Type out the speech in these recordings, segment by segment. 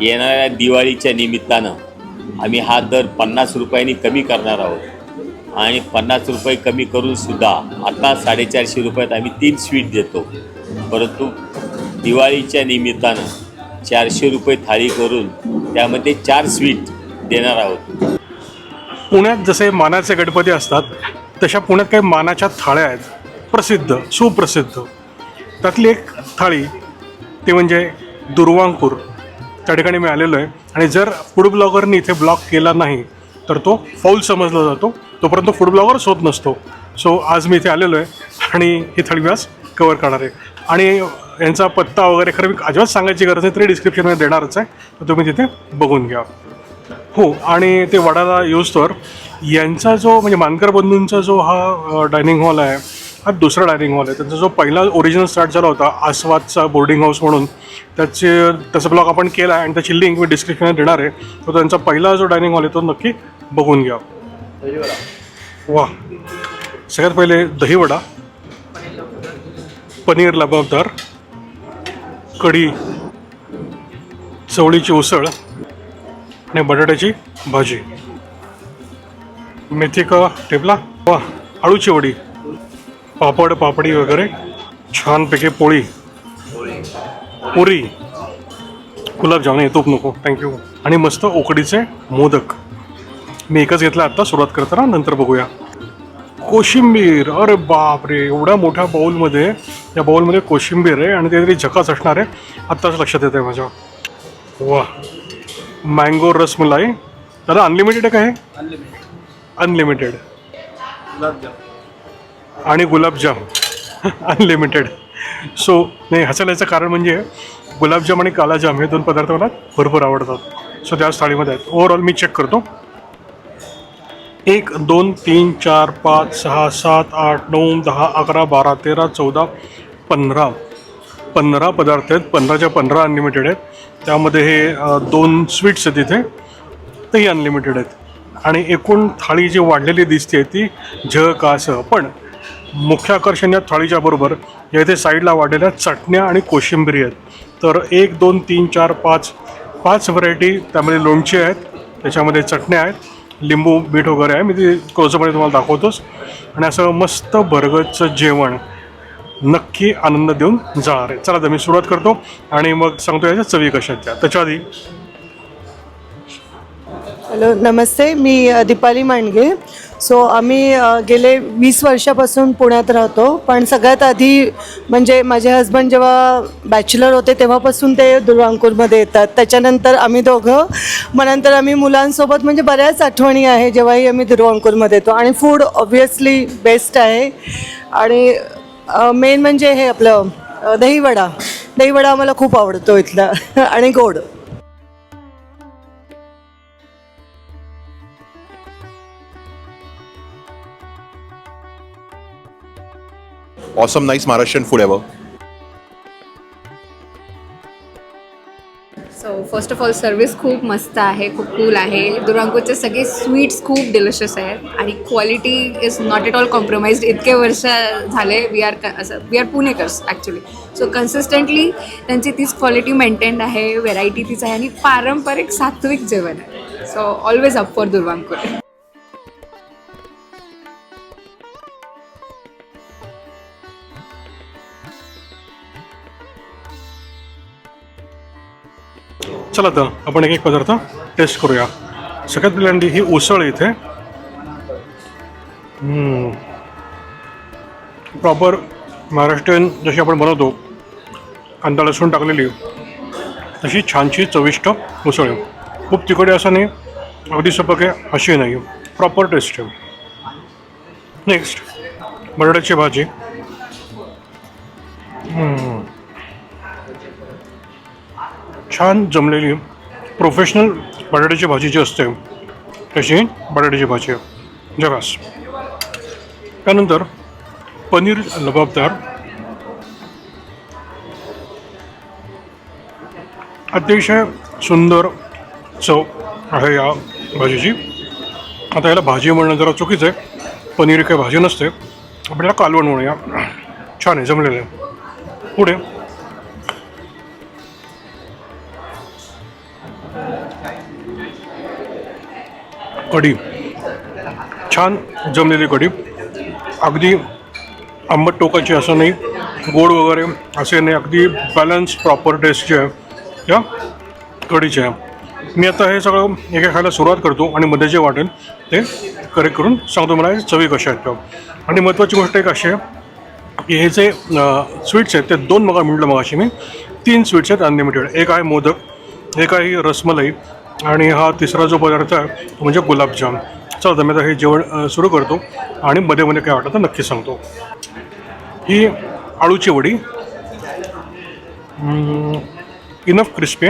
येणाऱ्या दिवाळीच्या निमित्तानं आम्ही हा दर पन्नास रुपयांनी कमी करणार आहोत. आणि पन्नास रुपये कमी करूनसुद्धा आता साडेचारशे रुपयात आम्ही तीन स्वीट देतो. परंतु दिवाळीच्या निमित्तानं चारशे रुपये थाळी करून त्यामध्ये चार स्वीट देणार आहोत. पुण्यात जसे मानाचे गणपती असतात तशा पुण्यात काही मानाच्या थाळ्या आहेत. प्रसिद्ध सुप्रसिद्ध. त्यातली एक थाळी ती म्हणजे दुर्वांकूर त्या ठिकाणी मी आलेलो आहे. आणि जर फूड ब्लॉगरनी इथे ब्लॉग केला नाही तर तो फाऊल समजला जातो. तोपर्यंत फूड ब्लॉगरच होत नसतो. सो आज मी इथे आलेलो आहे आणि ही थाळी आज कवर करणार आहे. आणि यांचा पत्ता वगैरे खरं मी अजिबात सांगायची गरज नाही तरी डिस्क्रिप्शनमध्ये देणारच आहे. तर तुम्ही तिथे बघून घ्या. हो आणि ते वडाला यूज तर यांचा जो म्हणजे मानकर बंधूंचा जो हा डायनिंग हॉल आहे हा दुसरा डायनिंग हॉल आहे. त्यांचा जो पहिला ओरिजिनल स्टार्ट झाला होता आस्वादचा बोर्डिंग हाऊस म्हणून त्याचे त्याचा ब्लॉग आपण केला आहे आणि त्याची लिंक मी डिस्क्रिप्शनात देणार आहे. तर त्यांचा पहिला जो डायनिंग हॉल आहे तो नक्की बघून घ्या. वा. सगळ्यात पहिले दहीवडा पनीर लबाबदार कढी चवळीची उसळ आणि बटाट्याची भाजी. मेथी का ठेपला? वा आळूची वडी. पापड पापडी वगैरे छानपैकी पोळी. पुरी. गुलाबजामुन तूप नको थँक्यू आणि मस्त उकडीचे मोदक. मी एकच घेतला आत्ता सुरुवात करताना नंतर बघूया. कोशिंबीर अरे बापरे एवढ्या मोठ्या बाऊलमध्ये या बाऊलमध्ये कोशिंबीर आहे आणि ते तरी झकास असणार आहे. आत्ताच लक्षात येते माझ्या. वा मँगो रसमलाई. दादा अनलिमिटेड आहे का हे? अनलिमिटेड आणि गुलाबजाम अनलिमिटेड सो नाही हसायलाचं कारण म्हणजे गुलाबजाम आणि कालाजाम हे दोन पदार्थ मला भरपूर आवडतात. सो त्याच थाळीमध्ये आहेत. ओव्हरऑल मी चेक करतो. एक दोन तीन चार पाच सहा सात आठ नऊ दहा अकरा बारा तेरा चौदा पंधरा. पंधरा पदार्थ आहेत. पंधराच्या पंधरा अनलिमिटेड आहेत. त्यामध्ये हे दोन स्वीट्स आहेत इथे. तेही अनलिमिटेड आहेत. आणि एकूण थाळी जी वाढलेली दिसते ती झ का स. पण मुख्य आकर्षण या थाळीच्या बरोबर या इथे साईडला वाढलेल्या चटण्या आणि कोशिंबिरी आहेत. तर एक दोन तीन चार पाच पाच व्हरायटी त्यामध्ये लोणची आहेत त्याच्यामध्ये चटण्या आहेत लिंबू मीठ वगैरे आहे. मी ते क्लोजअपमध्ये तुम्हाला दाखवतोच. आणि असं मस्त बर्गरचं जेवण नक्की आनंद देऊन जाणार आहे. चला तर मी सुरुवात करतो आणि मग सांगतो याच्या चवी कशा आहेत त्या. त्याच्या आधी हॅलो नमस्ते. मी दिपाली दीपाली मांडगे. सो आम्ही गेले वीस वर्षापासून पुण्यात राहतो. पण सगळ्यात आधी म्हणजे माझे हस्बंड जेव्हा बॅचलर होते तेव्हापासून ते दुर्वांकूरमध्ये येतात. त्याच्यानंतर आम्ही दोघं मग नंतर आम्ही मुलांसोबत म्हणजे बऱ्याच आठवणी आहे जेव्हाही आम्ही दुर्वांकूरमध्ये येतो. आणि फूड ऑब्वियसली बेस्ट आहे. आणि मेन म्हणजे हे आपलं दहीवडा. दहीवडा आम्हाला खूप आवडतो इथला. आणि गोड. Awesome, nice Maharashtrian food ever. So first of all service खूप मस्त आहे खूप कूल आहे. दुरांकोचे सगळे स्वीट्स खूप डिलिशियस आहेत. आणि quality is not at all compromise इतके वर्ष झाले वी आर असं वी आर पुणेकर्स ॲक्च्युली सो कन्सिस्टंटली त्यांची तीच क्वालिटी मेंटेन आहे व्हेरायटी तीच आहे आणि पारंपरिक सात्विक जेवण आहे. So always up for Durvankur. चला तर आपण एक एक पदार्थ टेस्ट करूया. सगळ्यात पहिल्यांदा ही उसळ इथे. प्रॉपर महाराष्ट्रीयन जशी आपण बनवतो कांदा लसूण टाकलेली तशी छानशी चविष्ट उसळ आहे. खूप तिकडे असं नाही अगदी सपक आहे अशी नाही. प्रॉपर टेस्ट आहे. नेक्स्ट बटाट्याची भाजी. छान जमलेली प्रोफेशनल बटाट्याची भाजी जी असते तशी बटाट्याची भाजी जगास त्यानंतर पनीर लबाबदार. अतिशय सुंदर चव आहे या भाजीची. आता याला भाजी म्हणणं जरा चुकीचं आहे. पनीर काही भाजी नसते. आपल्याला कालवण म्हणूया छान आहे जमलेलं आहे. पुढे कढी. छान जमलेली कढी. अगदी आंबट टोकाची असं नाही गोड वगैरे असे नाही अगदी बॅलन्स प्रॉपर टेस्ट जे आहे. त्या कढीचे आहे. मी आता हे सगळं एका खायला सुरुवात करतो आणि मध्ये जे वाटेल ते करेक्ट करून सांगतो मला हे चवी कशा आहेत. त्या आणि महत्त्वाची गोष्ट एक अशी आहे की हे जे स्वीट्स आहेत ते दोन मग म्हटलं मग अशी मी तीन स्वीट्स आहेत अनलिमिटेड एक आहे मोदक एक आहे रसमलाई आणि हा तिसरा जो पदार्थ आहे तो म्हणजे गुलाबजाम. चला मी आता हे जेवण सुरू करतो आणि मध्ये मध्ये काय वाटतं तर नक्की सांगतो. ही आळूची वडी. इनफ क्रिस्पी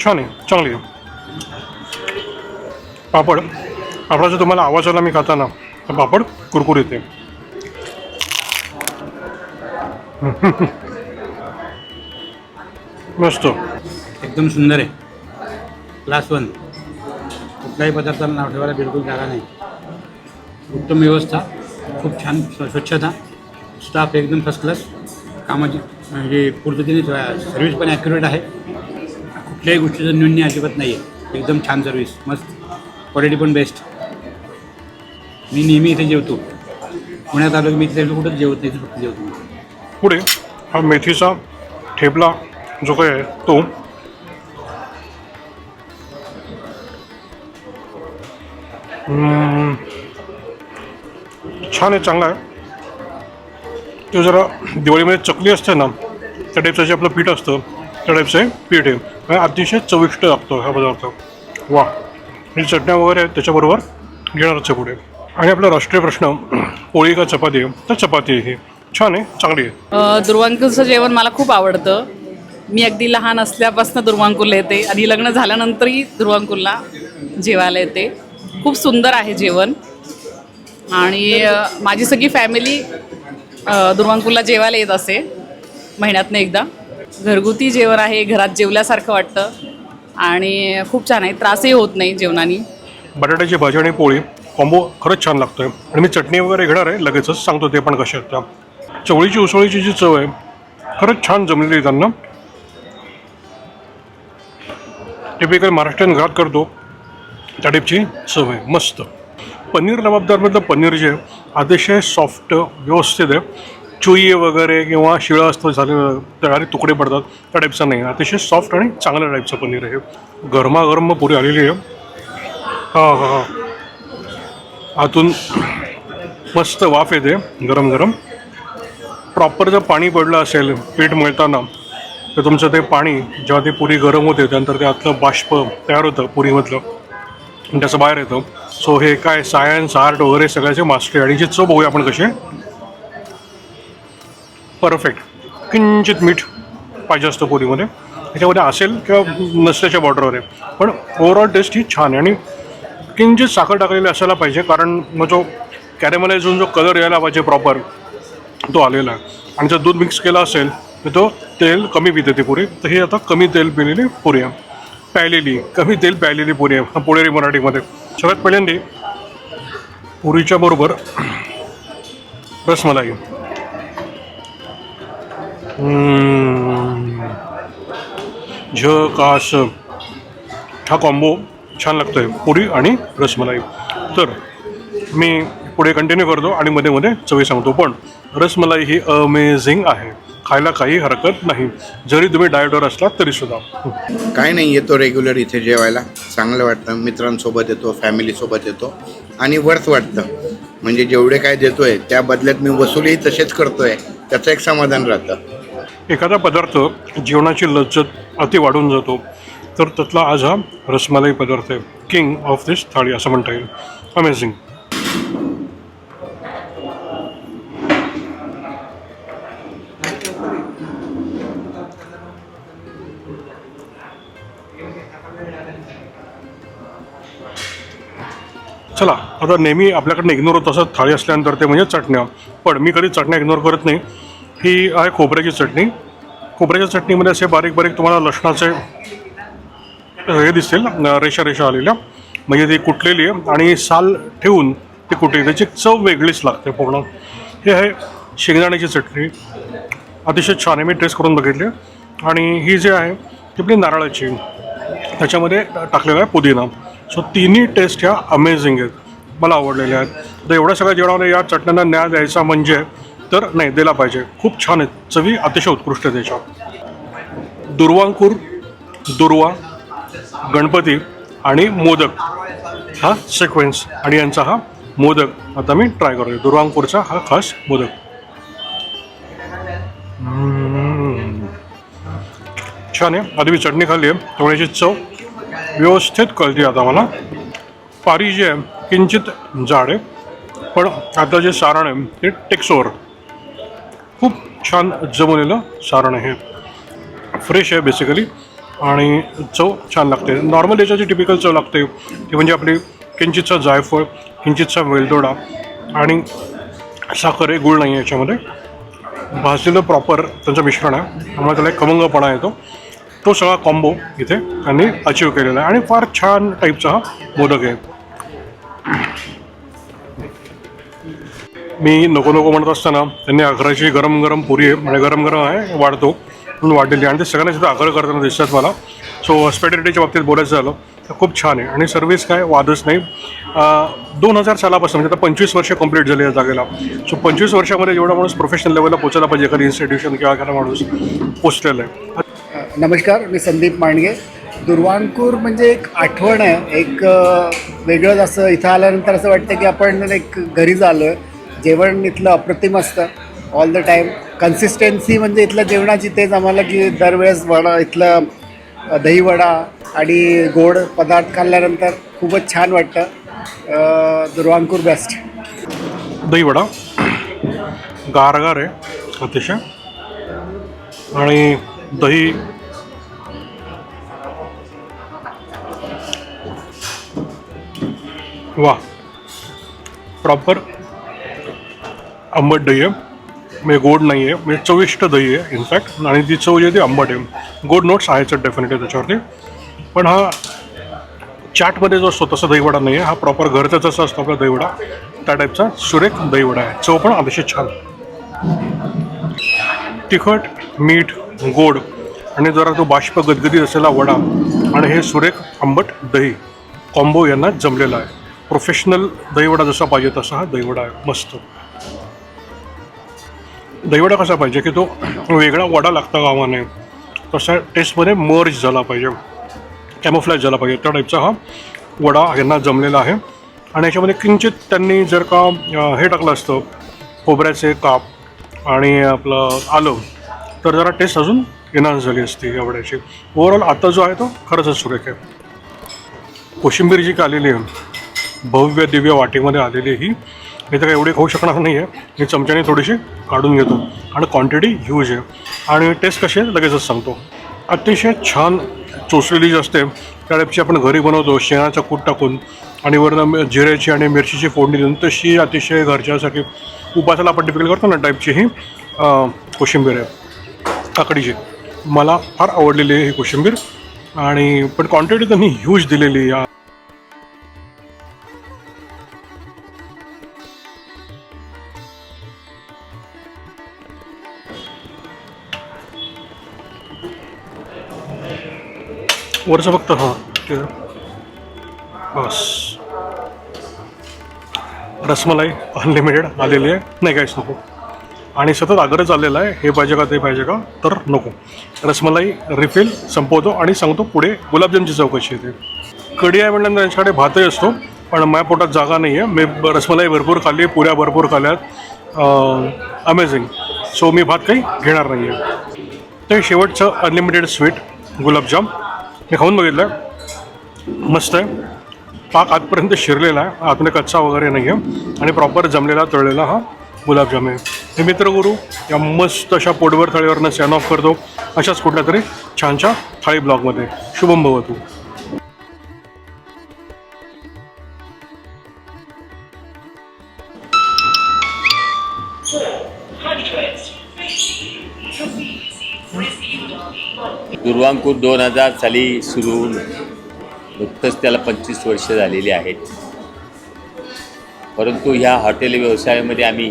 छान आहे चांगली आहे. पापड. पापडाचा तुम्हाला आवाज आला मी खाताना तर पापड कुरकुर येते मस्त. एकदम सुंदर आहे. क्लास वन कुठल्याही पदार्थाला नाव ठेवायला बिलकुल जागा नाही. उत्तम व्यवस्था खूप छान स्व- स्वच्छता. स्टाफ एकदम फर्स्ट क्लास कामाची म्हणजे पूर्ततेने सर्व्हिस पण ॲक्युरेट आहे. कुठल्याही गोष्टीचं न्यून्य अजिबात नाही आहे एकदम छान सर्व्हिस मस्त. क्वालिटी पण बेस्ट मी नेहमी इथे जेवतो. पुण्यात आलो की मी तिथे कुठंच जेवत नाही इथे फक्त जेवतो. पुढे हा मेथीचा ठेपला जो काही आहे तो छान आहे चांगला आहे तो जरा दिवाळीमध्ये चकली असते ना त्या टाईपचं जे आपलं पीठ असतं त्या टाईपचं पीठ आहे अतिशय चविष्ट लागतो हा पदार्थ वा आणि चटण्या वगैरे आहेत त्याच्याबरोबर घेणारच आहे पुढे आणि आपला राष्ट्रीय प्रश्न पोळी का चपाती आहे तर चपाती आहे छान आहे चांगली आहे अ, जेवण मला खूप आवडतं. मी अगदी लहान असल्यापासून दुर्वांकुरला येते. आणि लग्न झाल्यानंतरही दुर्वांकुरला जेवायला येते. खूप सुंदर आहे जेवण. आणि माझी सगळी फॅमिली दुर्वांकुला जेवायला येत असे महिन्यातनं एकदा. घरगुती जेवण आहे घरात जेवल्यासारखं वाटतं. आणि खूप छान आहे त्रासही होत नाही जेवणाने. बटाट्याची भाजी आणि पोळी कॉम्बो खरंच छान लागतोय. आणि मी चटणी वगैरे घेणार आहे लगेचच सांगतो ते पण कसे आहेत त्या. चवळीची उसळीची जी चव आहे खरंच छान जमलेली आहे त्यांना. टिपिकल महाराष्ट्रीयन घरात करतो. त्या टाईपची चव आहे मस्त. पनीर लबाबदारमधलं पनीर जे आहे अतिशय सॉफ्ट व्यवस्थित आहे. चुई वगैरे किंवा शिळं असतं झालेलं तयारी तुकडे पडतात त्या टाईपचं नाही. अतिशय सॉफ्ट आणि चांगल्या टाईपचं पनीर आहे. गरमागरम पुरी आलेली आहे. हां हां हां. आतून मस्त वाफ येते गरम गरम. प्रॉपर जर पाणी पडलं असेल पीठ मळताना तर तुमचं ते पाणी जेव्हा ते पुरी गरम होते त्यानंतर ते आतलं बाष्प तयार होतं पुरीमधलं. त्याचं बाहेर येतं. सो हे काय सायन्स आर्ट वगैरे सगळ्याचे मास्टर आणि जी चव बघूया आपण कसे. परफेक्ट किंचित मीठ पाहिजे असतं पुरीमध्ये. त्याच्यामध्ये असेल किंवा नसल्याच्या बॉर्डरवर आहे. पण ओव्हरऑल टेस्ट ही छान आहे. आणि किंचित साखर टाकलेली असायला पाहिजे कारण मग जो कॅरेमलाइज होऊन जो कलर यायला पाहिजे प्रॉपर तो आलेला आहे. आणि जर दूध मिक्स केला असेल तर तो तेल कमी पिते ती पुरी. तर ही आता कमी तेल पिलेली पुरी आहे. प्यायलेली कमी तेल प्यायलेली पुरी आहे पुणेरी मराठीमध्ये. सगळ्यात पहिल्यांदा पुरीच्या बरोबर रसमलाई. झ कास हा कॉम्बो छान लागतोय पुरी आणि रसमलाई. तर मी पुढे कंटिन्यू करतो आणि मध्ये मध्ये चवी सांगतो. पण रसमलाई ही अमेझिंग आहे. खायला काही हरकत नाही. जरी तुम्ही डाएटवर असलात तरीसुद्धा काय नाही येतो रेग्युलर इथे जेवायला. चांगलं वाटतं. मित्रांसोबत येतो फॅमिलीसोबत येतो. आणि वर्थ वाटतं. म्हणजे जेवढे काय देतोय त्या बदल्यात मी वसुलीही तसेच करतोय. त्याचं एक समाधान राहतं. एखादा पदार्थ जेवणाची लज्जत अति वाढून जातो तर त्यातला आज हा रसमलाई पदार्थ आहे. किंग ऑफ दिस थाळी असं म्हणता येईल. अमेझिंग चला आता नेहमी आपल्याकडनं इग्नोर होत असं थाळी असल्यानंतर ते म्हणजे चटण्या. पण मी कधी चटण्या इग्नोर करत नाही. ही आहे खोबऱ्याची चटणी. खोबऱ्याच्या चटणीमध्ये असे बारीक बारीक तुम्हाला लसणाचे हे दिसतील रेषा रेषा आलेल्या. म्हणजे ती कुटलेली आहे आणि साल ठेवून ती कुटली. त्याची चव वेगळीच लागते पूर्ण. हे आहे शेंगदाण्याची चटणी. अतिशय छान आहे मी टेस्ट करून बघितली. आणि ही जी आहे ती आपली नारळाची. त्याच्यामध्ये टाकलेला आहे पुदिना. सो तिन्ही टेस्ट ह्या अमेझिंग आहेत. मला आवडलेल्या आहेत. तर एवढ्या सगळ्या जेवणामध्ये या चटण्यांना न्याय द्यायचा म्हणजे तर नाही दिला पाहिजे. खूप छान आहेत. चवी अतिशय उत्कृष्ट त्याच्या दुर्वांकूर दुर्वा गणपती आणि मोदक. हा सिक्वेन्स आणि यांचा हा मोदक. आता मी ट्राय करतो दुर्वांकूरचा हा खास मोदक. छान आहे. आधी मी चटणी खाल्ली आहे. थोडीशी चव व्यवस्थित कळते आता मला. पारी जी आहे किंचित जाड आहे पण आता जे सारण आहे ते टेक्सोर खूप छान जमवलेलं सारण आहे. फ्रेश आहे बेसिकली आणि चव छान लागते. नॉर्मल याच्याची टिपिकल चव लागते. ती म्हणजे आपली किंचितचा जायफळ किंचितचा वेलदोडा आणि साखर आहे गुळ नाही आहे याच्यामध्ये. भाजलेलं प्रॉपर त्यांचं मिश्रण आहे. त्यामुळे त्याला एक खमंगपणा येतो. तो सगळा कॉम्बो इथे त्यांनी अचीव केलेला आहे. आणि फार छान टाईपचा हा मोदक आहे. मी नको नको म्हणत असताना त्यांनी अखराची गरम गरम पुरी आहे म्हणजे गरम गरम आहे वाढतो म्हणून वाढलेली आहे. आणि ते सगळ्यांना सुद्धा आग्रह करताना दिसतात मला. सो हॉस्पिटॅलिटीच्या बाबतीत बोलायचं झालं तर खूप छान आहे. आणि सर्व्हिस काय? वादच नाही. दोन हजार सालापासून म्हणजे आता पंचवीस वर्ष कंप्लीट झाली या जागेला. सो पंचवीस वर्षामध्ये जेवढा माणूस प्रोफेशनल लेवलला पोचायला पाहिजे एखादी इन्स्टिट्यूशन किंवा एखादा माणूस पोचलेला आहे. नमस्कार मी संदीप मांडगे दुर्वांकूर म्हणजे एक आठवण आहे. एक वेगळंच असं इथं आल्यानंतर असं वाटतं की आपण एक घरी आलो आहे जेवण इथलं अप्रतिम असतं. ऑल द टाईम कन्सिस्टन्सी म्हणजे इथलं जेवणाची तेच आम्हाला की दरवेळेस वडा इथलं दहीवडा आणि गोड पदार्थ खाल्ल्यानंतर खूपच छान वाटतं. दुर्वांकूर बेस्ट दहीवडा गारगार आहे अतिशय. आणि दही वा. प्रॉपर आंबट दही आहे. म्हणजे गोड नाही आहे म्हणजे चविष्ट दही आहे इनफॅक्ट आणि ती चव जी आहे ती आंबट आहे. गोड नोट्स आहेच डेफिनेटली त्याच्यावरती. पण हा चाटमध्ये जो असतो तसा दहीवडा नाही आहे हा प्रॉपर घरचा जसा असतो आपला दहीवडा त्या टाईपचा सुरेख दहीवडा आहे. चव पण अतिशय छान. तिखट मीठ गोड आणि जरा तो बाष्प गदगदीत असलेला वडा आणि हे सुरेख आंबट दही कॉम्बो यांना जमलेला आहे. प्रोफेशनल दहीवडा जसा पाहिजे तसा हा दहीवडा बसतो मस्त. दहीवडा कसा पाहिजे की तो वेगळा वडा लागता कामा नये तसा टेस्टमध्ये मर्ज झाला पाहिजे. कॅमोफ्लॅज झाला पाहिजे. त्या टाईपचा हा वडा यांना जमलेला आहे. आणि याच्यामध्ये किंचित त्यांनी जर का हे टाकलं असतं खोबऱ्याचे काप आणि आपलं आलं तर जरा टेस्ट अजून एनहान्स झाली असती या वड्याची. ओव्हरऑल आता जो आहे तो खरंच सुरेख आहे. कोशिंबीर जी का आलेली आहे भव्य दिव्य वाटीमध्ये आलेली ही. मी तर काही एवढी खाऊ शकणार नाही आहे मी चमच्याने थोडीशी काढून घेतो. आणि क्वांटिटी ह्यूज आहे. आणि टेस्ट कशी आहे लगेचच सांगतो. अतिशय छान चोचलेली जी असते त्या टाईपची आपण घरी बनवतो शेणाचा कूट टाकून. आणि वरनं जिऱ्याची आणि मिरचीची फोडणी देऊन तशी अतिशय घरच्यासाठी. उपासाला आपण टिपिकल करतो ना टाईपची ही कोशिंबीर आहे. काकडीची. मला फार आवडलेली आहे ही कोशिंबीर. आणि पण क्वांटिटी त्यांनी ह्यूज दिलेली आहे. वरचं फक्त हां ते बस. रसमलाई अनलिमिटेड आलेली आहे. नाही काहीच नको. आणि सतत आग्रह चाललेला आहे हे पाहिजे का ते पाहिजे का? तर नको. रसमलाई रिफिल संपवतो आणि सांगतो पुढे गुलाबजामची चौकशी येते कढी आहे म्हटल्यानंतर त्यांच्याकडे भातही असतो पण माझ्या पोटात जागा नाही आहे मी रसमलाई भरपूर खाल्ली पुऱ्या भरपूर खाल्ल्यात अमेझिंग सो मी भात काही घेणार नाही आहे ते शेवटचं अनलिमिटेड स्वीट गुलाबजाम. हे खाऊन बघितलं. आहे मस्त आहे. पाक आतपर्यंत शिरलेला आहे. आतमध्ये कच्चा वगैरे नाही आहे आणि प्रॉपर जमलेला तळलेला हा गुलाबजाम आहे. हे मित्रगुरू या मस्त अशा पोटभर थाळीवरनं सॅन ऑफ करतो. अशाच कुठल्या तरी छानशा थाळी ब्लॉगमध्ये शुभम भवतू दुर्वांकूर दोन हजार साली सुरू होऊन नुकतंच त्याला पंचवीस वर्ष झालेली आहेत. परंतु ह्या हॉटेल व्यवसायामध्ये आम्ही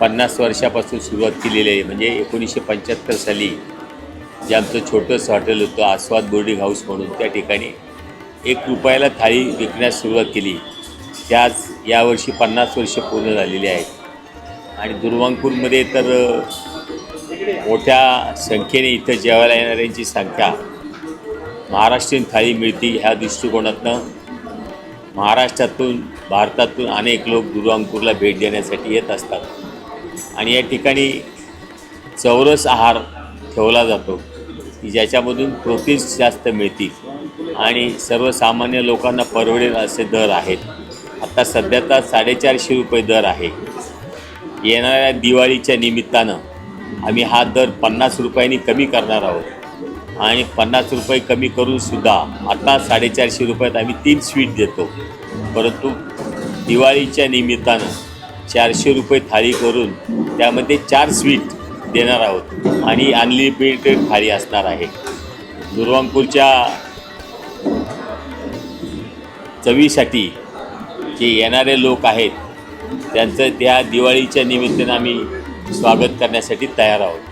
पन्नास वर्षापासून सुरुवात केलेली आहे. म्हणजे एकोणीसशे पंच्याहत्तर साली जे आमचं छोटंसं हॉटेल होतं आस्वाद बोर्डिंग हाऊस म्हणून त्या ठिकाणी एक रुपयाला थाळी विकण्यास सुरुवात केली. त्याच यावर्षी पन्नास वर्ष पूर्ण झालेली आहेत. आणि दुर्वांकूरमध्ये तर मोठ्या संख्येने इथं जेवायला येणाऱ्यांची संख्या महाराष्ट्रीयन थाळी मिळते ह्या दृष्टिकोनातनं. महाराष्ट्रातून भारतातून अनेक लोक दुर्वांकूरला भेट देण्यासाठी येत असतात. आणि या ठिकाणी चौरस आहार ठेवला जातो की ज्याच्यामधून प्रोटीन्स जास्त मिळतील. आणि सर्वसामान्य लोकांना परवडेल असे दर आहेत. आता सध्या तर साडेचारशे रुपये दर आहे. येणाऱ्या दिवाळीच्या निमित्तानं आम्ही हा दर पन्नास रुपयांनी कमी करणार आहोत. आणि पन्नास रुपये कमी करूनसुद्धा आता साडेचारशे रुपयात आम्ही तीन स्वीट देतो. परंतु दिवाळीच्या निमित्तानं चारशे रुपये थाळी करून त्यामध्ये चार स्वीट देणार आहोत. आणि अनलिमिटेड थाळी असणार आहे. दुर्वांकूरच्या चवीसाठी जे येणारे लोक आहेत त्यांचं त्या दिवाळीच्या निमित्तानं आम्ही स्वागत करण्यासाठी तयार आहोत.